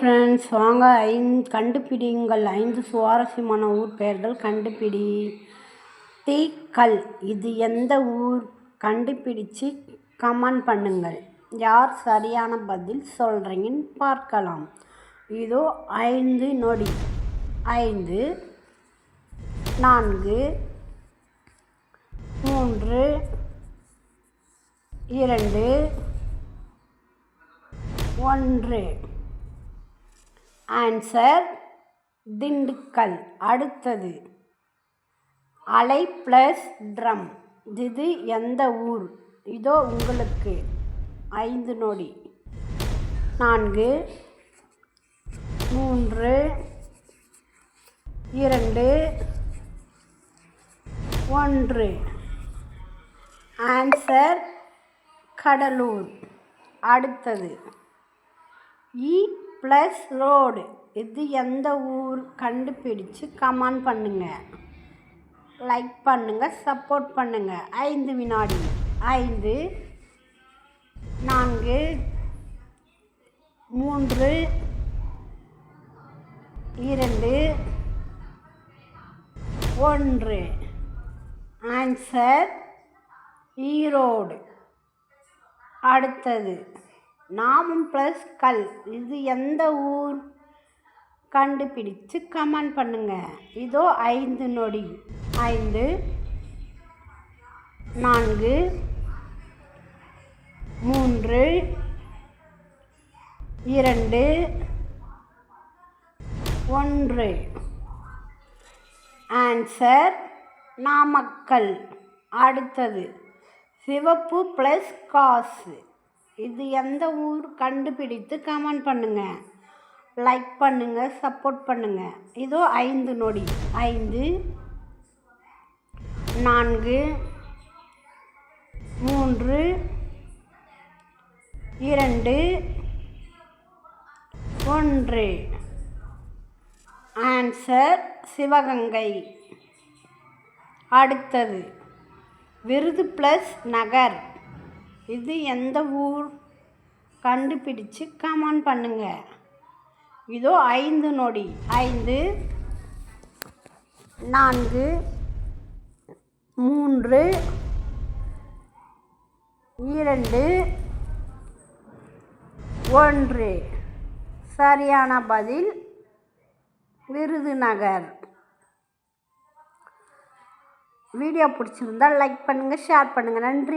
Friends வாங்க ஐந்து கண்டுபிடிங்கள். ஐந்து சுவாரஸ்யமான ஊர் பெயர்கள் கண்டுபிடி. தீக்கல் இது எந்த ஊர்? கண்டுபிடிச்சு கமெண்ட் பண்ணுங்கள். யார் சரியான பதில் சொல்கிறீங்கன்னு பார்க்கலாம். இதோ ஐந்து நொடி. ஐந்து நான்கு மூன்று இரண்டு ஒன்று. ஆன்சர் திண்டுக்கல். அடுத்தது அலை ப்ளஸ் ட்ரம் இது எந்த ஊர்? இதோ உங்களுக்கு ஐந்து நொடி. நான்கு மூன்று இரண்டு ஒன்று. ஆன்சர் கடலூர். அடுத்தது இ ப்ளஸ் ரோடு இது எந்த ஊர் கண்டுபிடிச்சு கமெண்ட் பண்ணுங்கள் லைக் பண்ணுங்கள் சப்போர்ட் பண்ணுங்கள் ஐந்து வினாடி. ஐந்து நான்கு மூன்று இரண்டு ஒன்று. ஆன்சர் ஈரோடு e அடுத்தது. நாமும் ப்ளஸ் கல். இது எந்த ஊர்? கண்டுபிடிச்சு கமெண்ட் பண்ணுங்க. இதோ ஐந்து நொடி. ஐந்து நான்கு மூன்று இரண்டு ஒன்று. ஆன்சர் நாமக்கல். அடுத்தது சிவப்பு ப்ளஸ் காசு இது எந்த ஊர் கண்டுபிடித்து கமெண்ட் பண்ணுங்கள் லைக் பண்ணுங்கள் சப்போர்ட் பண்ணுங்கள் இதோ ஐந்து நொடி. ஐந்து நான்கு மூன்று இரண்டு ஒன்று. ஆன்சர் சிவகங்கை. அடுத்தது. விருது ப்ளஸ் நகர். இது எந்த ஊர்? கண்டுபிடிச்சு கமெண்ட் பண்ணுங்க. இதோ ஐந்து நொடி. ஐந்து நான்கு மூன்று இரண்டு ஒன்று. சரியான பதில் விருதுநகர். வீடியோ பிடிச்சிருந்தால் லைக் பண்ணுங்கள் ஷேர் பண்ணுங்கள் நன்றி.